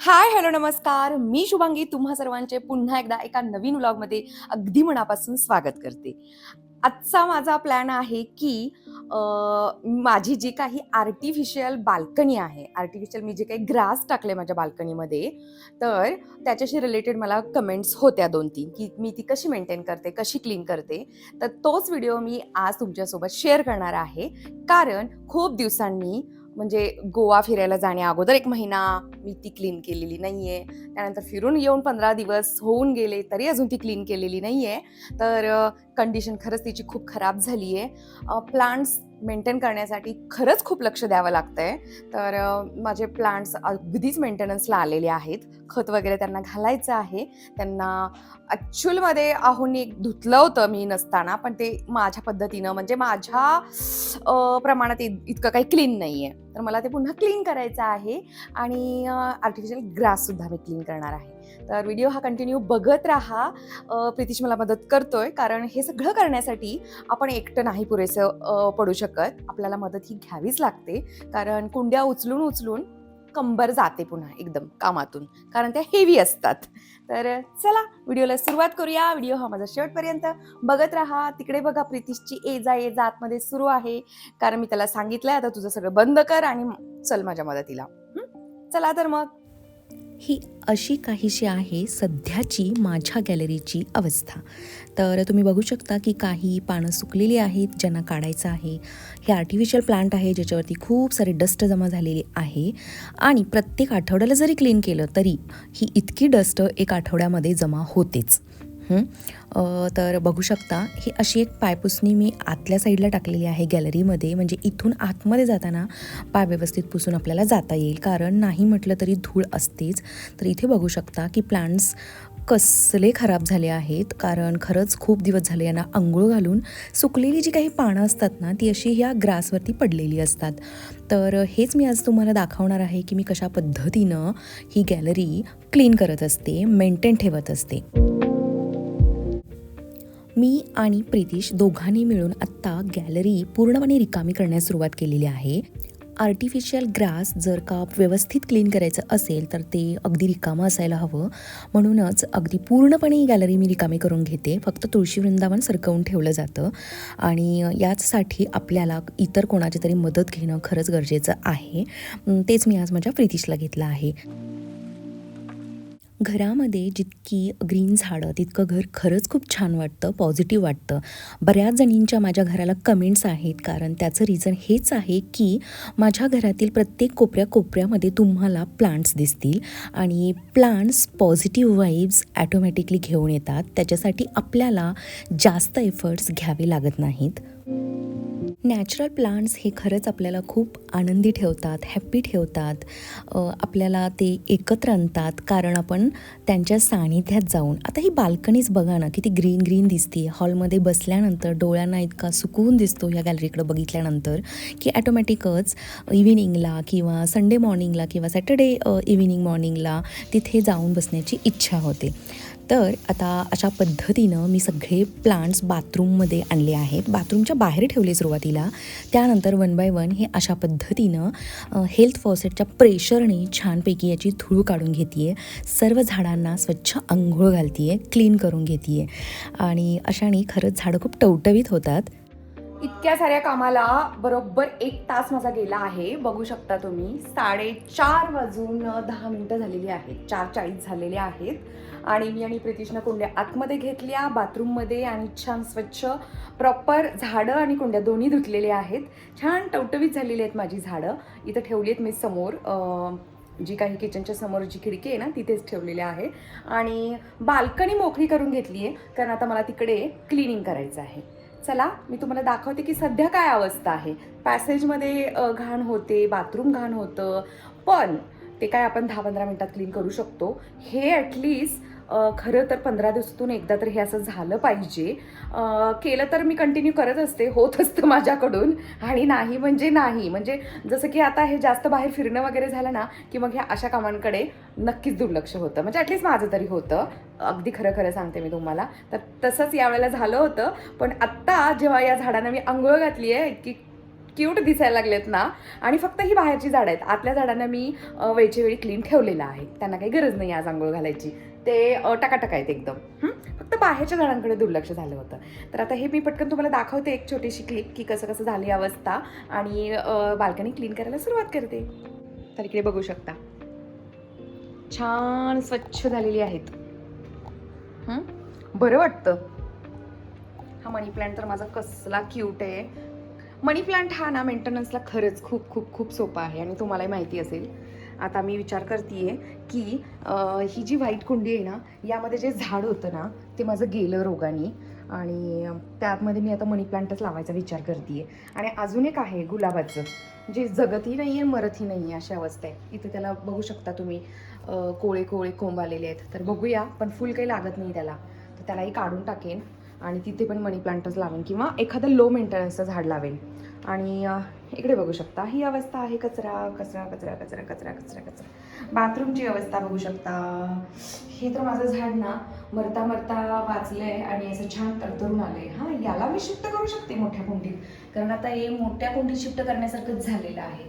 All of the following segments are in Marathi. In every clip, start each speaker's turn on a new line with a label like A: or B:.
A: हाय हॅलो नमस्कार. मी शुभांगी. तुम्हा सर्वांचे पुन्हा एकदा एका नवीन व्लॉगमध्ये अगदी मनापासून स्वागत करते. आजचा माझा प्लॅन आहे की माझी जी काही आर्टिफिशियल बाल्कनी आहे आर्टिफिशियल मी जे काही ग्रास टाकले माझ्या बाल्कनीमध्ये तर त्याच्याशी रिलेटेड मला कमेंट्स होत्या दोन तीन की मी ती कशी मेंटेन करते कशी क्लीन करते तर तोच व्हिडिओ मी आज तुमच्यासोबत शेअर करणार आहे. कारण खूप दिवसांनी म्हणजे गोवा फिरायला जाण्या अगोदर एक महिना मी ती क्लीन केलेली नाही आहे त्यानंतर फिरून येऊन पंधरा दिवस होऊन गेले तरी अजून ती क्लीन केलेली नाही आहे तर कंडिशन खरंच तिची खूप खराब झाली आहे प्लांट्स मेंटेन करण्यासाठी खरंच खूप लक्ष द्यावं लागतंय. तर माझे प्लांट्स अगदीच मेंटेनन्सला आलेले आहेत. खत वगैरे त्यांना घालायचं आहे. त्यांना ॲक्च्युअलमध्ये आहून एक धुतलं होतं मी नसताना पण ते माझ्या पद्धतीनं म्हणजे माझ्या प्रमाणात इत- इतकं काही क्लीन नाही आहे तर मला ते पुन्हा क्लीन करायचं आहे. आणि आर्टिफिशियल ग्राससुद्धा मी क्लीन करणार आहे. तर व्हिडिओ हा कंटिन्यू बघत राहा. प्रितीश मला मदत करतोय कारण हे सगळं करण्यासाठी आपण एकटं नाही पुरेसं पडू शकत. आपल्याला मदत ही घ्यावीच लागते. कारण कुंड्या उचलून उचलून कंबर जाते पुन्हा एकदम कामातून कारण त्या हेवी असतात. तर चला व्हिडिओला सुरुवात करूया. व्हिडिओ हा माझा शेवटपर्यंत बघत राहा. तिकडे बघा प्रितीशची ए जा ए जा आतमध्ये सुरू आहे. कारण मी त्याला सांगितलंय आता तुझं सगळं बंद कर आणि चल माझ्या मदतीला. चला तर मग.
B: ही अशी काहीशी आहे सध्याची माझ्या गॅलरीची अवस्था. तर तुम्ही बघू शकता की काही पानं सुकलेली आहेत ज्यांना काढायचं आहे. हे आर्टिफिशियल प्लांट आहे ज्याच्यावरती खूप सारे डस्ट जमा झालेली आहे. आणि प्रत्येक आठवड्याला जरी क्लीन केलं तरी ही इतकी डस्ट एक आठवड्यामध्ये जमा होतेच. तर बघू शकता ही अशी एक पायपुसणी मी आतल्या साईडला टाकलेली आहे गॅलरीमध्ये. म्हणजे इथून आतमध्ये जाताना पाय व्यवस्थित पुसून आपल्याला जाता येईल. कारण नाही म्हटलं तरी धूळ असतेच. तर इथे बघू शकता की प्लांट्स कसले खराब झाले आहेत. कारण खरंच खूप दिवस झाले यांना आंघोळ घालून. सुकलेली जी काही पानं असतात ना ती अशी ह्या ग्रासवरती पडलेली असतात. तर हेच मी आज तुम्हाला दाखवणार आहे की मी कशा पद्धतीनं ही गॅलरी क्लीन करत असते मेंटेन ठेवत असते. मी आणि प्रितीश दोघांनी मिळून आत्ता गॅलरी पूर्णपणे रिकामी करण्यास सुरुवात केलेली आहे. आर्टिफिशियल ग्रास जर का व्यवस्थित क्लीन करायचं असेल तर ते अगदी रिकामं असायला हवं. म्हणूनच अगदी पूर्णपणे ही गॅलरी मी रिकामी करून घेते. फक्त तुळशी वृंदावन सरकवून ठेवलं जातं. आणि याचसाठी आपल्याला इतर कोणाची तरी मदत घेणं खरंच गरजेचं आहे. तेच मी आज माझ्या प्रितीशला घेतलं आहे. घरामध्ये जितकी ग्रीन झाडं तितकं घर खरंच खूप छान वाटतं पॉझिटिव्ह वाटतं. बऱ्याच जणींच्या माझ्या घराला कमेंट्स आहेत कारण त्याचं रिझन हेच आहे की माझ्या घरातील प्रत्येक कोपऱ्या कोपऱ्यामध्ये तुम्हाला प्लांट्स दिसतील आणि प्लांट्स पॉझिटिव्ह वाईब्स ॲटोमॅटिकली घेऊन येतात. त्याच्यासाठी आपल्याला जास्त एफर्ट्स घ्यावे लागत नाहीत. नॅचरल प्लांट्स हे खरंच आपल्याला खूप आनंदी ठेवतात हॅप्पी ठेवतात आपल्याला ते एकत्र आणतात कारण आपण त्यांच्या सानिध्यात जाऊन आता ही बाल्कनीज बघा ना किती ग्रीन ग्रीन दिसते हॉलमध्ये बसल्यानंतर डोळ्यांना इतका सुकून दिसतो या गॅलरीकडं बघितल्यानंतर की ॲटोमॅटिकच इव्हिनिंगला किंवा संडे मॉर्निंगला किंवा सॅटर्डे इव्हिनिंग मॉर्निंगला तिथे जाऊन बसण्याची इच्छा होते. तर आता अशा पद्धतीनं मी सगळे प्लांट्स बाथरूममध्ये आणले आहेत. बाथरूमच्या बाहेर ठेवले सुरुवातीला. त्यानंतर वन बाय वन हे अशा पद्धतीनं हेल्थ फॉसेटच्या प्रेशरने छानपैकी याची धूळ काढून घेते आहे सर्व झाडांना स्वच्छ आंघोळ घालते आहे क्लीन करून घेते आहे आणि अशाने खरंच झाडं खूप टवटवीत होतात.
A: इतक्या साऱ्या कामाला बरोबर एक तास माझा गेला आहे. बघू शकता तुम्ही साडेचार वाजून दहा मिनटं झालेली आहेत. चार चाळीस झालेले आहेत. आणि मी आणि प्रितिशनं कुंड्या आतमध्ये घेतल्या बाथरूममध्ये आणि छान स्वच्छ प्रॉपर झाडं आणि कुंड्या दोन्ही धुतलेल्या आहेत. छान टवटवीत झालेली आहेत माझी झाडं. इथं ठेवली आहेत मी समोर जी काही किचनच्या समोर जी खिडकी आहे ना तिथेच ठेवलेली आहे. आणि बाल्कनी मोकळी करून घेतली आहे कारण आता मला तिकडे क्लिनिंग करायचं आहे. चला मी तुम्हाला दाखवते की सध्या काय अवस्था आहे. पॅसेजमध्ये घाण होते बाथरूम घाण होतं पण ते काय आपण दहा पंधरा मिनटात क्लीन करू शकतो. हे ॲटलीस्ट खरं तर पंधरा दिवसातून एकदा तर हे असं झालं पाहिजे. केलं तर मी कंटिन्यू करत असते होत असतं माझ्याकडून. आणि नाही म्हणजे नाही. म्हणजे जसं की आता हे जास्त बाहेर फिरणं वगैरे झालं ना की मग ह्या अशा कामांकडे नक्कीच दुर्लक्ष होतं. म्हणजे ॲटलिस्ट माझं तरी होतं. अगदी खरं खरं सांगते मी तुम्हाला. तर तसंच यावेळेला झालं होतं. पण आत्ता जेव्हा या झाडांना मी आंघोळ घातली आहे की क्यूट दिसायला लागलेत ना आणि फक्त ही बाहेरची झाडं आहेत. आतल्या झाडांना मी अ, वेळच्या वेळी क्लीन ठेवलेलं आहे. त्यांना काही गरज नाही आज आंघोळ घालायची. ते टकाटक आहेत एकदम. फक्त बाहेरच्या झाडांकडे दुर्लक्ष झालं होतं. तर आता हे मी पटकन तुम्हाला दाखवते एक छोटीशी क्लिप की कसं कसं झाली अवस्था आणि बाल्कनी क्लीन करायला सुरुवात करते. तर इकडे बघू शकता. छान स्वच्छ झालेली आहेत. बरं वाटतं. हा मनी प्लांट तर माझा कसला क्यूट आहे. मनी प्लांट हा ना मेंटेनन्सला खरंच खूप खूप खूप सोपा आहे आणि तुम्हालाही माहिती असेल. आता मी विचार करते की ही जी व्हाईट कुंडी आहे ना यामध्ये जे झाड होतं ना ते माझं गेलं रोगाने. आणि त्यामध्ये मी आता मनी प्लांटच लावायचा विचार करते आणि अजून एक आहे गुलाबाचं जे जगतही नाही आहे मरतही नाही आहे अशी अवस्था आहे. इथे त्याला बघू शकता तुम्ही कोळे कोळे कोंब आलेले आहेत. तर बघूया पण फुल काही लागत नाही त्याला. तर त्यालाही काढून टाकेन आणि तिथे पण मनी प्लांटच लावेन किंवा एखादं लो मेंटेनन्सचं झाड लावेन. आणि इकडे बघू शकता. ही अवस्था आहे कचरा कचरा कचरा कचरा कचरा कचरा कचरा. बाथरूमची अवस्था बघू शकता. हे तर माझं झाड ना मरता मरता वाचलं आहे आणि असं छान तरतरून आहे हां याला मी शिफ्ट करू शकते मोठ्या कुंडीत. कारण आता हे मोठ्या कुंडीत शिफ्ट करण्यासारखंच झालेलं आहे.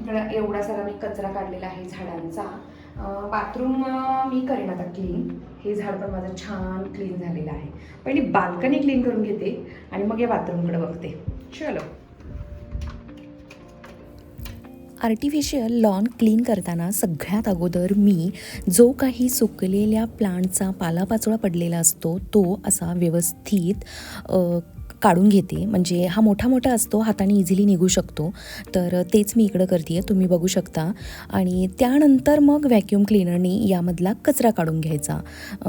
A: इकडं एवढा सारा मी कचरा काढलेला आहे झाडांचा. बाथरूम मी करेन आता क्लीन हे झाड पण माझं छान क्लीन झालेलं आहे. पहिली बाल्कनी क्लीन करून घेते आणि मग या बाथरूमकडे बघते. चलो.
B: आर्टिफिशियल लॉन क्लीन करताना सगळ्यात अगोदर मी जो काही सुकलेल्या प्लांटचा पालापाचोळा पडलेला असतो तो असा व्यवस्थित काढून घेते. म्हणजे हा मोठा मोठा असतो हाताने इझिली निघू शकतो. तर तेच मी इकडं करते आहे तुम्ही बघू शकता. आणि त्यानंतर मग व्हॅक्यूम क्लिनरने यामधला कचरा काढून घ्यायचा.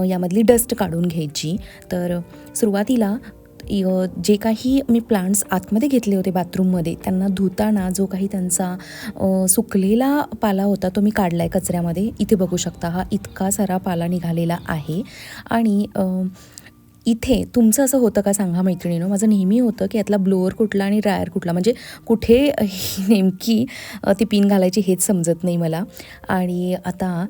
B: यामधली डस्ट काढून घ्यायची. तर सुरुवातीला जे काही मी प्लांट्स आतमध्ये घेतले होते बाथरूममध्ये त्यांना धुताना जो काही त्यांचा सुकलेला पाला होता तो मी काढला आहे कचऱ्यामध्ये. इथे बघू शकता हा इतका सारा पाला निघालेला आहे. आणि इथे तुमचं असं होतं का सांगा मैत्रिणीनं? माझं नेहमी होतं की यातला ब्लोअर कुठला आणि ड्रायर कुठला. म्हणजे कुठे ही नेमकी ती पिन घालायची हेच समजत नाही मला. आणि आता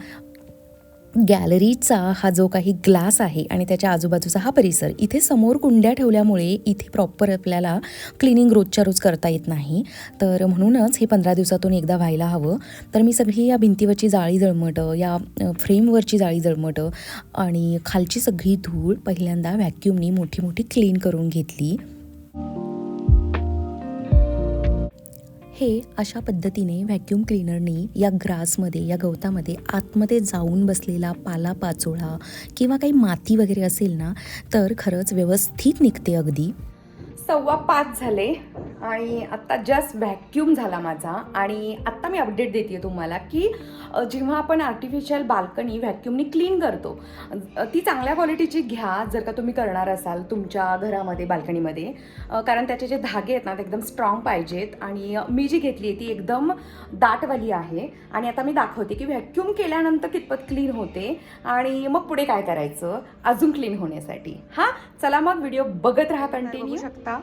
B: गॅलरीचा हा जो काही ग्लास आहे आणि त्याच्या आजूबाजूचा हा परिसर इथे समोर कुंड्या ठेवल्यामुळे इथे प्रॉपर आपल्याला क्लिनिंग रोजच्या रोज करता येत नाही. तर म्हणूनच हे पंधरा दिवसातून एकदा व्हायला हवं. तर मी सगळी या भिंतीवरची जाळी जळमटं या फ्रेमवरची जाळी जळमटं आणि खालची सगळी धूळ पहिल्यांदा व्हॅक्यूमनी मोठी मोठी क्लीन करून घेतली. हे अशा पद्धतीने व्हॅक्युम क्लिनरने या ग्रासमध्ये या गवतामध्ये आतमध्ये जाऊन बसलेला पाला पाचोळा किंवा काही माती वगैरे असेल ना तर खरंच व्यवस्थित निघते अगदी.
A: सव्वा पाच झाले. आणि आत्ता जस्ट व्हॅक्यूम झाला माझा आणि आत्ता मी अपडेट देते तुम्हाला की जेव्हा आपण आर्टिफिशियल बाल्कनी व्हॅक्यूमनी क्लीन करतो ती चांगल्या क्वालिटीची घ्या जर का तुम्ही करणार असाल तुमच्या घरामध्ये बाल्कनीमध्ये कारण त्याचे जे धागे आहेत ना ते एकदम स्ट्रॉंग पाहिजेत आणि मी जी घेतली आहे ती एकदम दाटवाली आहे. आणि आता मी दाखवते की व्हॅक्यूम केल्यानंतर कितपत क्लीन होते आणि मग पुढे काय करायचं? अजून क्लीन होण्यासाठी. हां? चला मग व्हिडिओ बघत राहा कंटिन्यू शकता.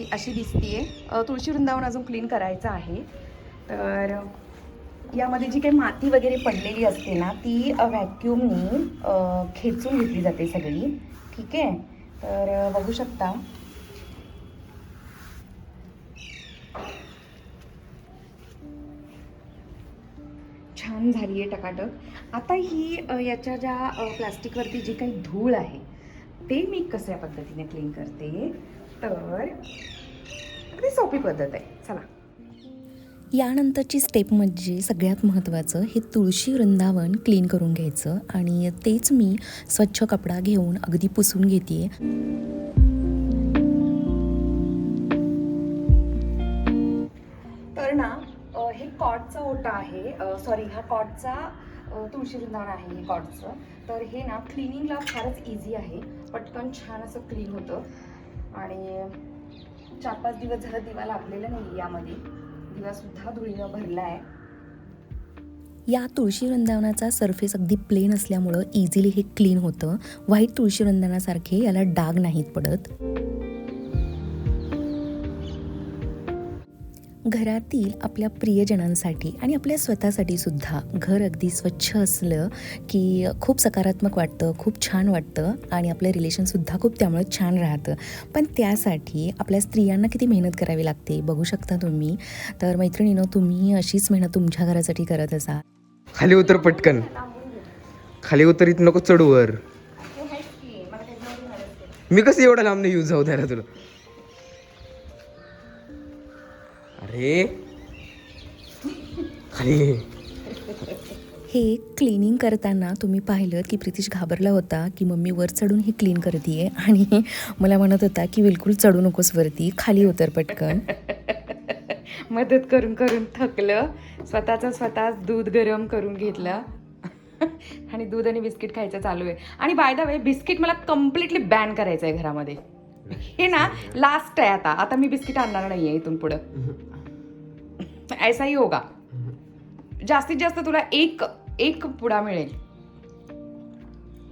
A: ही अशी दिसतीये. तुळशी वृंदावन अजून क्लीन करायचं आहे. तर यामध्ये जी काही माती वगैरे पडलेली असते ना ती व्हॅक्यूमनी खेचून घेतली जाते सगळी. ठीक? आहे तर बघू शकता. छान झाली आहे टकाटक. आता ही याच्या ज्या प्लास्टिकवरती जी काही धूळ आहे ते मी कशा पद्धतीने क्लीन करते? तर अगदी सोपी पद्धत आहे. चला.
B: यानंतरची स्टेप म्हणजे सगळ्यात महत्त्वाचं हे तुळशी वृंदावन क्लीन करून घ्यायचं आणि तेच मी स्वच्छ कपडा घेऊन अगदी पुसून घेते
A: तर ना हे कॉटचा ओटा आहे. सॉरी हा कॉटचा तुळशी वृंदावन आहे हे कॉटचं. तर हे ना क्लिनिंगला फारच इझी आहे. पटकन छान असं क्लीन होतं. आणि चार पाच दिवस झालं दिवा लागलेला नाही यामध्ये. दिवासुद्धा धुळीनं भरला आहे.
B: या तुळशी वृंदावनाचा सरफेस अगदी प्लेन असल्यामुळं इझिली हे क्लीन होतं. व्हाईट तुळशी वृंदावनासारखे याला डाग नाहीत पडत. घरातील आपल्या प्रियजनांसाठी आणि आपल्या स्वतःसाठी सुद्धा घर अगदी स्वच्छ असलं की खूप सकारात्मक वाटतं खूप छान वाटतं आणि आपलं रिलेशनसुद्धा खूप त्यामुळे छान राहतं. पण त्यासाठी आपल्या स्त्रियांना किती मेहनत करावी लागते? बघू शकता तुम्ही. तर मैत्रिणीनं तुम्ही अशीच मेहनत तुमच्या घरासाठी करत असा
C: खाली उतर पटकन. खाली उतर इथं नको चढवर मी कसं एवढा लांब नाही यूज जाऊ द्यायला तुला. अरे. ये.
B: हे क्लिनिंग करताना तुम्ही पाहिलं की प्रितिश घाबरला होता की मम्मी वर चढून हे क्लीन करते आणि मला म्हणत होता की बिलकुल चढू नकोस वरती खाली उतर पटकन.
A: मदत करून करून थकलं. स्वतःचं स्वतः दूध गरम करून घेतलं. आणि दूध आणि बिस्किट खायचं चालू आहे. आणि बाय द वे बिस्किट मला कम्प्लिटली बॅन करायचं आहे घरामध्ये. हे ना लास्ट आहे आता. आता मी बिस्किट आणणार नाही आहे इथून पुढं. ऐसाही होगा। जास्तीत जास्त तुला एक एक पुडा मिळेल.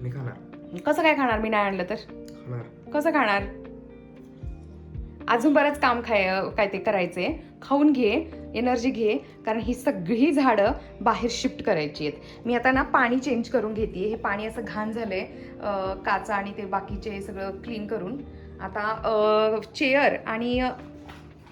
C: मी खाणार.
A: कसं काय खाणार? मी नाही आणलं तर? कसं खाणार? अजून बरंच काम खाय काय ते करायचंय. खाऊन घे एनर्जी घे कारण ही सगळी झाडं बाहेर शिफ्ट करायची आहेत. मी आता ना पाणी चेंज करून घेते हे पाणी असं घाण झालंय काचा आणि ते बाकीचे सगळं क्लीन करून. आता चेअर आणि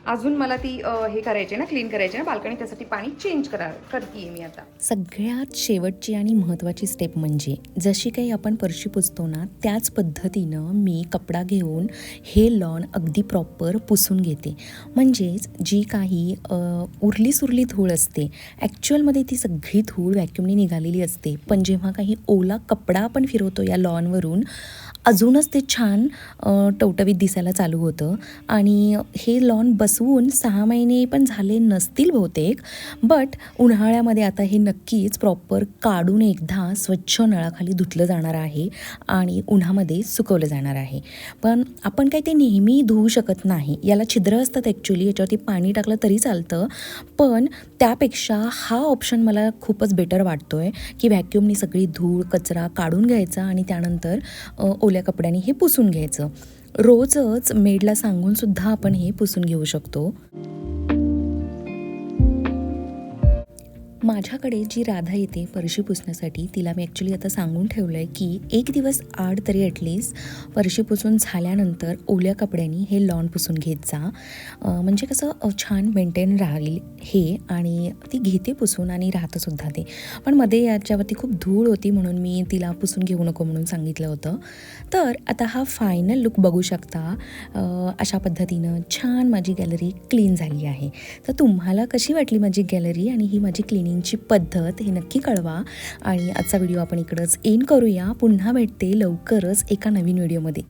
A: अजून मला ती हे करायची ना क्लीन करायची ना बाल्कनी त्यासाठी पाणी चेंज करा करते मी आता.
B: सगळ्यात शेवटची आणि महत्त्वाची स्टेप म्हणजे जशी काही आपण परशी पुसतो ना त्याच पद्धतीनं मी कपडा घेऊन हे लॉन अगदी प्रॉपर पुसून घेते. म्हणजेच जी काही उरली सुरली धूळ असते ॲक्च्युअलमध्ये ती सगळी धूळ व्हॅक्युमने निघालेली असते. पण जेव्हा काही ओला कपडा आपण फिरवतो या लॉनवरून अजूनच ते छान टवटवीत दिसायला चालू होतं. आणि हे लॉन बसवून सहा महिने पण झाले नसतील बहुतेक बट उन्हाळ्यामध्ये आता हे नक्कीच प्रॉपर काढून एकदा स्वच्छ नळाखाली धुतलं जाणार आहे आणि उन्हामध्ये सुकवलं जाणार आहे. पण आपण काही ते नेहमी धुवू शकत नाही. याला छिद्र असतात ॲक्च्युली याच्यावरती पाणी टाकलं तरी चालतं. पण त्यापेक्षा हा ऑप्शन मला खूपच बेटर वाटतो आहे की व्हॅक्यूमनी सगळी धूळ कचरा काढून घ्यायचा आणि त्यानंतर अ, ओल्या कपड्याने हे पुसून घ्यायचं. रोजच मेडला सांगून सुद्धा आपण हे पुसून घेऊ शकतो. माझ्याकडे जी राधा येते फरशी पुसण्यासाठी तिला मी ॲक्च्युली आता सांगून ठेवलं आहे की एक दिवस आड तरी ॲटलीस्ट फरशी पुसून झाल्यानंतर ओल्या कपड्यांनी हे लॉन पुसून घेत जा. म्हणजे कसं छान मेंटेन राहील हे आणि ती घेते पुसून आणि राहतंसुद्धा ते. पण मध्ये याच्यावरती खूप धूळ होती म्हणून मी तिला पुसून घेऊ नको म्हणून सांगितलं होतं. तर आता हा फायनल लुक बघू शकता. अशा पद्धतीनं छान माझी गॅलरी क्लीन झाली आहे. तर तुम्हाला कशी वाटली माझी गॅलरी आणि ही माझी क्लिनिंगची पद्धत हे नक्की कळवा. आणि आजचा व्हिडिओ आपण इकडंच एंड करूया. पुन्हा भेटते लवकरच एका नवीन व्हिडिओमध्ये.